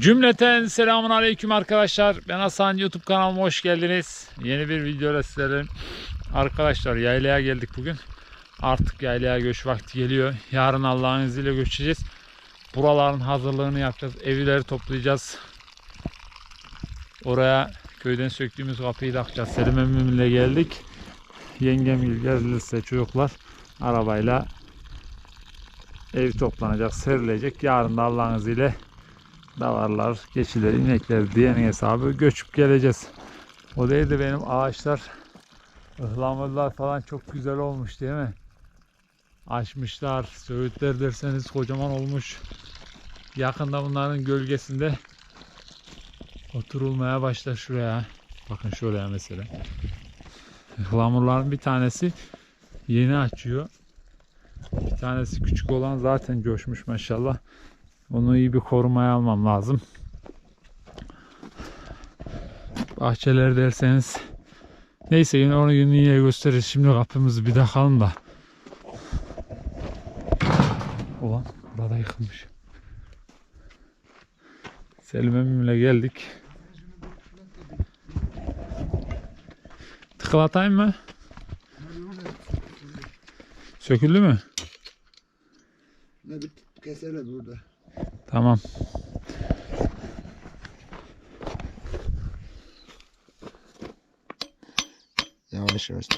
Cümleten selamun aleyküm arkadaşlar. Ben Hasan YouTube kanalıma hoş geldiniz. Yeni bir videoyla sizlerim. Arkadaşlar yaylaya geldik bugün. Artık yaylaya göç vakti geliyor. Yarın Allah'ın izniyle göçeceğiz. Buraların hazırlığını yapacağız. Evleri toplayacağız. Oraya köyden söktüğümüz kapıyı takacağız. Selim emmimle geldik. Yengem gelirse çocuklar arabayla ev toplanacak, serilecek. Yarın da Allah'ın izniyle davarlar, keçiler, inekler diyenin hesabı göçüp geleceğiz. O değil de benim ağaçlar, ıhlamurlar falan çok güzel olmuş değil mi? Açmışlar, söğütler derseniz kocaman olmuş. Yakında bunların gölgesinde oturulmaya başlar şuraya. Bakın şuraya mesela. Ihlamurların bir tanesi yeni açıyor. Bir tanesi küçük olan zaten coşmuş maşallah. Onu iyi bir korumaya almam lazım. Bahçeler derseniz neyse yine onu yine yine gösteririz. Şimdi kapımızı bir takalım da. Ulan burada yıkılmış. Selim emmimle geldik. Tıklatayım mı? Söküldü mü? Ne bir keserler burada. Tamam. Yavaş yavaş.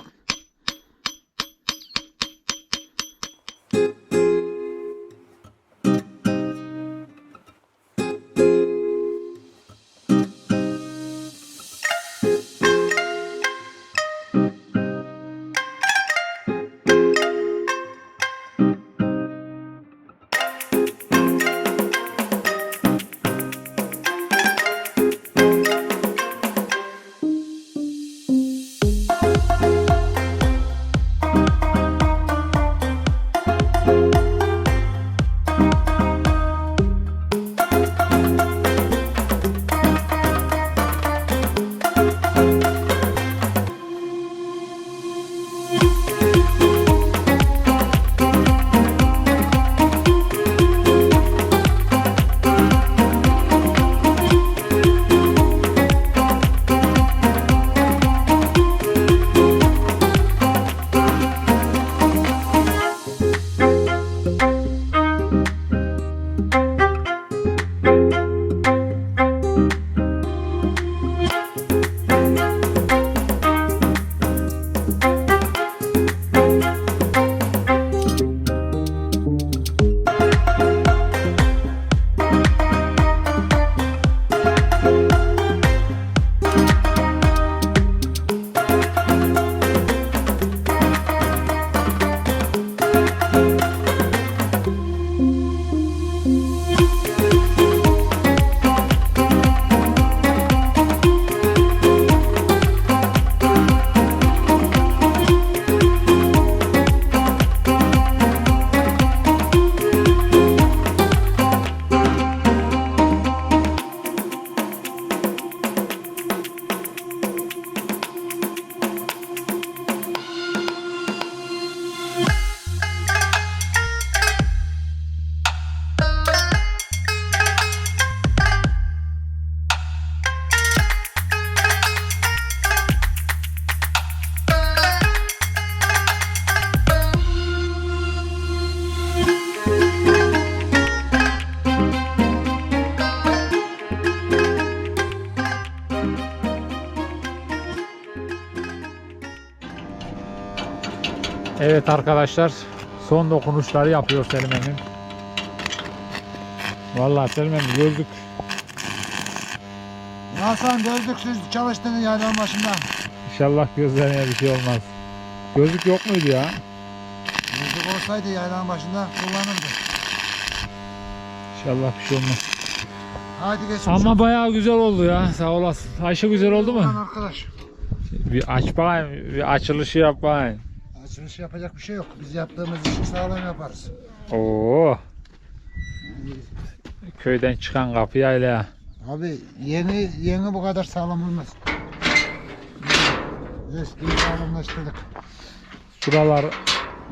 Evet arkadaşlar son dokunuşları yapıyor Selim Emin. Vallahi Selim Emin gördük. Hasan gözlüksüz çalıştığını yaylan başında. İnşallah gözlerine bir şey olmaz. Gözlük yok muydu ya? Gözlük olsaydı yaylan başında kullanırdı. İnşallah bir şey olmaz. Hadi geç. Ama bayağı güzel oldu ya sağ olasın. Ayşe güzel oldu mu? arkadaş. Bir aç bakayım, bir açılışı yap bakayım. Açılış yapacak bir şey yok. Biz yaptığımız işi sağlam yaparız. Oo. Köyden çıkan kapıyla. Abi yeni yeni bu kadar sağlam olmaz. Eskiyi sağlamlaştırdık. Şuralar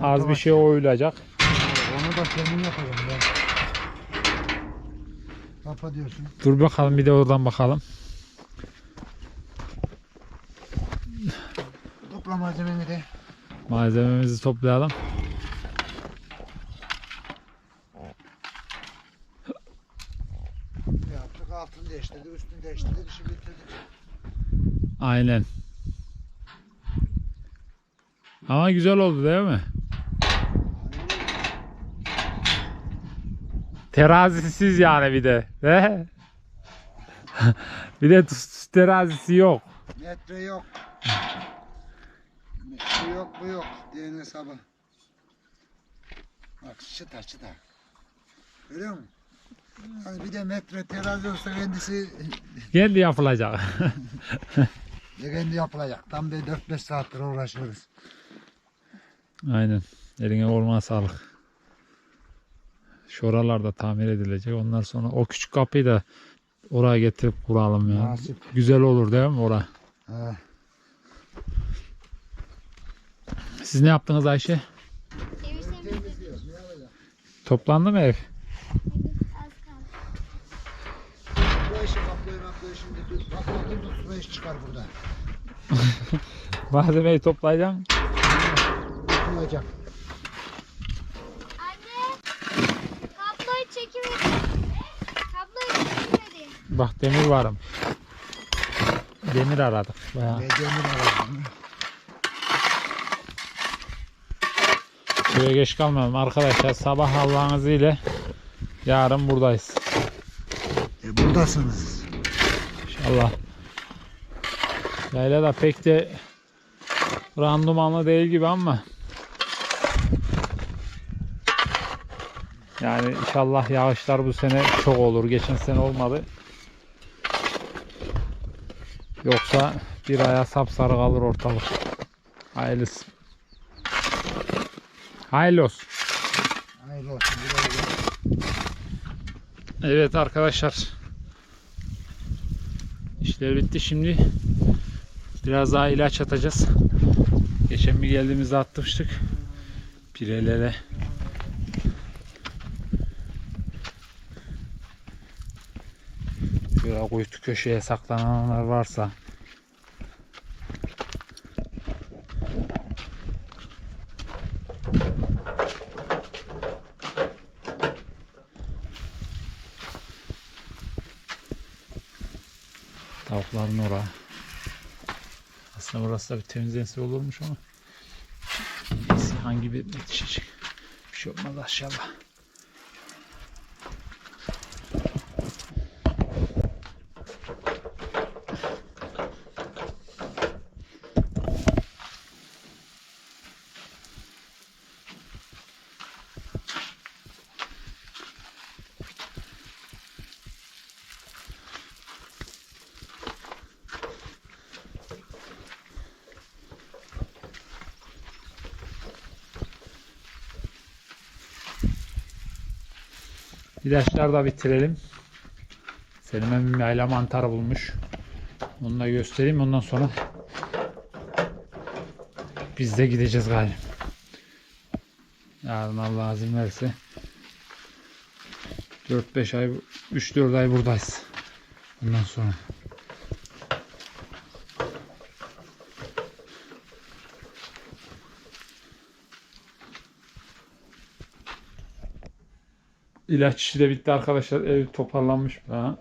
az bir şey oyulacak. Onu da kendim yapacağım ben. Papa diyorsun. Dur bakalım bir de oradan bakalım. Topla malzemeni de. Malzememizi toplayalım. Yaptık altını değiştirdik, üstünü değiştirdik, işi bitirdik. Aynen. Ama güzel oldu değil mi? Terazisiz yani bir de. He? bir de terazisi yok. Metre yok. Metre yok bu yok. Diğer hesabı. Bak çıta çıta. Görüyor musun? Yani bir de metre terazi olsa kendisi Kendi yapılacak. de kendi yapılacak. Tam bir 4-5 saattir uğraşıyoruz. Aynen. Eline olmaya sağlık. Şu oralarda tamir edilecek. Ondan sonra o küçük kapıyı da oraya getirip kuralım ya. Nasip. Güzel olur değil mi ora? Ha. Siz ne yaptınız Ayşe? Ne? Toplandı mı ev? Az kaldı. Bu işi kaplayın kaplayın şimdi. Kaplayın tut su iş çıkar burada. Malzemeyi toplayacağım. Olacak. Anne. Kabloyu çekimedi. Kabloyu çekimedi. Bak demir varım. Demir aradık. Bayağı. Ve demir alalım. Şuraya geç kalmayalım arkadaşlar. Sabah Allah'ın izniyle yarın buradayız. E buradasınız. İnşallah. Yayla da pek de randımanlı değil gibi ama yani inşallah yağışlar bu sene çok olur. Geçen sene olmadı. Yoksa bir aya sapsarı kalır ortalık. Hayırlısı. Hayırlı olsun. Hayırlı olsun. Evet arkadaşlar. İşler bitti şimdi. Biraz daha ilaç atacağız. Geçen bir geldiğimizde atmıştık. Pirelere. Şöyle kuytu köşeye saklananlar varsa. Tavukların oraya. Aslında burası da bir temizlense olurmuş ama. Neyse hangi bir yetişecek. Bir şey olmaz aşağıda. İlaçları da bitirelim. Selim emmim yayla mantarı bulmuş. Onu da göstereyim. Ondan sonra biz de gideceğiz galiba. Yarın Allah izin verirse 4-5 ay 3-4 ay buradayız. Ondan sonra İlaç işi de bitti arkadaşlar. Ev toparlanmış. Ha.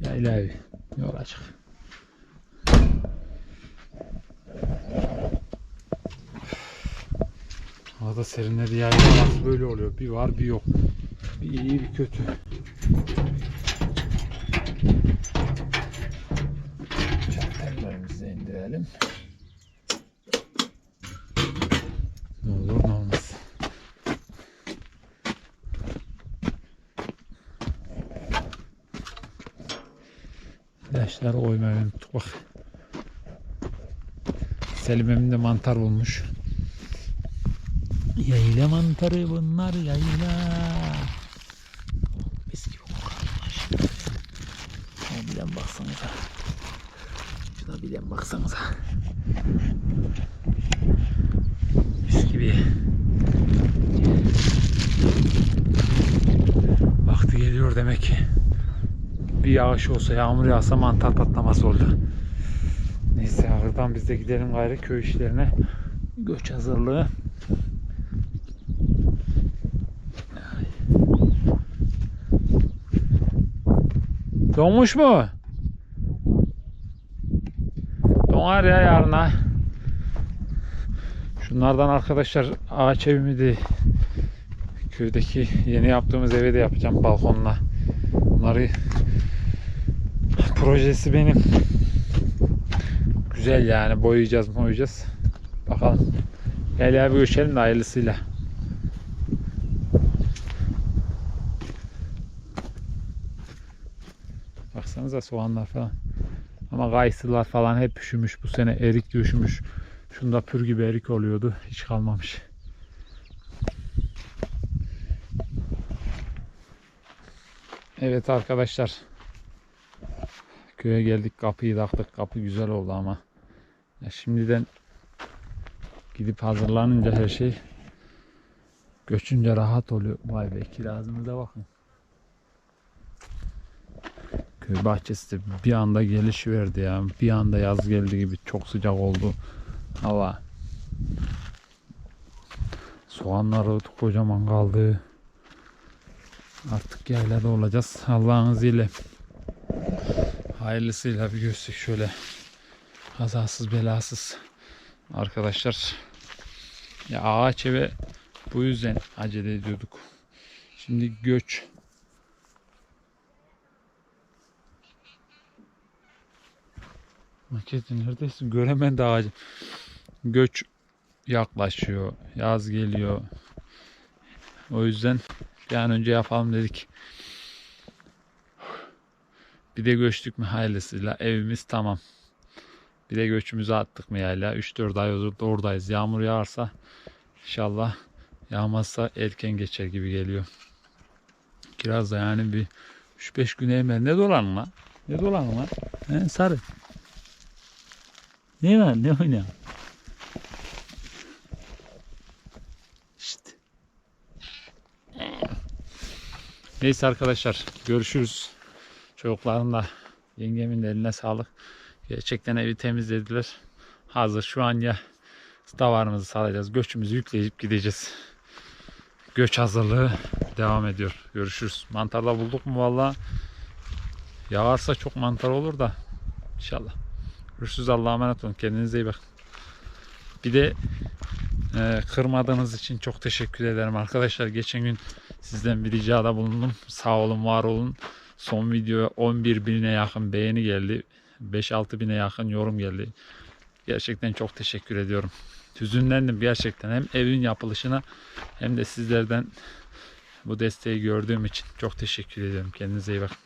Ya ilahi. Yol açık. Havada serinledi ya. Nasıl böyle oluyor? Bir var bir yok. Bir iyi bir kötü. Çantalarımızı indirelim. Ne olur ne olmaz. İlaçları koymayı unuttuk bak. Selim emin de mantar bulmuş. Yayla mantarı bunlar yayla. Mis gibi kokarmış. Şuna bilen baksanıza. Şuna bilen baksanıza. diye. Vakti geliyor demek ki. Bir yağış olsa, yağmur yağsa mantar patlaması oldu. Neyse ağırdan biz de gidelim gayrı köy işlerine. Göç hazırlığı. Donmuş mu? Donar ya yarına. Şunlardan arkadaşlar ağaç evimi de köydeki yeni yaptığımız eve de yapacağım balkonla. Bunları projesi benim. Güzel yani boyayacağız boyayacağız. Bakalım. Gel ya bir görüşelim de hayırlısıyla. Baksanıza soğanlar falan. Ama kayısılar falan hep üşümüş. Bu sene erik de üşümüş. Şunda pür gibi erik oluyordu. Hiç kalmamış. Evet arkadaşlar. Köye geldik. Kapıyı taktık. Kapı güzel oldu ama. Ya şimdiden gidip hazırlanınca her şey göçünce rahat oluyor. Vay be kirazımıza bakın. Köy bahçesi de bir anda geliş verdi ya. Bir anda yaz geldi gibi çok sıcak oldu hava. Soğanları kocaman kaldı. Artık yaylada olacağız. Allah'ın izniyle. Hayırlısıyla bir görsek şöyle. Kazasız belasız. Arkadaşlar. Ya ağaç eve bu yüzden acele ediyorduk. Şimdi göç Maketi neredesin? Göremen de ağacı. Göç yaklaşıyor. Yaz geliyor. O yüzden bir an önce yapalım dedik. Bir de göçtük mü hayırlısıyla evimiz tamam. Bir de göçümüzü attık mı yayla. 3-4 ay oradayız. Yağmur yağarsa inşallah yağmazsa erken geçer gibi geliyor. Kiraz da yani bir 3-5 gün evvel ne dolan lan? Ne dolan lan? He, sarı. Ne var? Ne oynuyor? Şşt. Neyse arkadaşlar görüşürüz. Çocukların da yengemin eline sağlık. Gerçekten evi temizlediler. Hazır şu an ya davarımızı salacağız. Göçümüzü yükleyip gideceğiz. Göç hazırlığı devam ediyor. Görüşürüz. Mantarla bulduk mu valla? Yağarsa çok mantar olur da inşallah. Görüşürüz Allah'a emanet olun. Kendinize iyi bakın. Bir de e, kırmadığınız için çok teşekkür ederim arkadaşlar. Geçen gün sizden bir ricada bulundum. Sağ olun, var olun. Son videoya 11 bine yakın beğeni geldi. 5-6 bine yakın yorum geldi. Gerçekten çok teşekkür ediyorum. Hüzünlendim gerçekten. Hem evin yapılışına hem de sizlerden bu desteği gördüğüm için çok teşekkür ediyorum. Kendinize iyi bakın.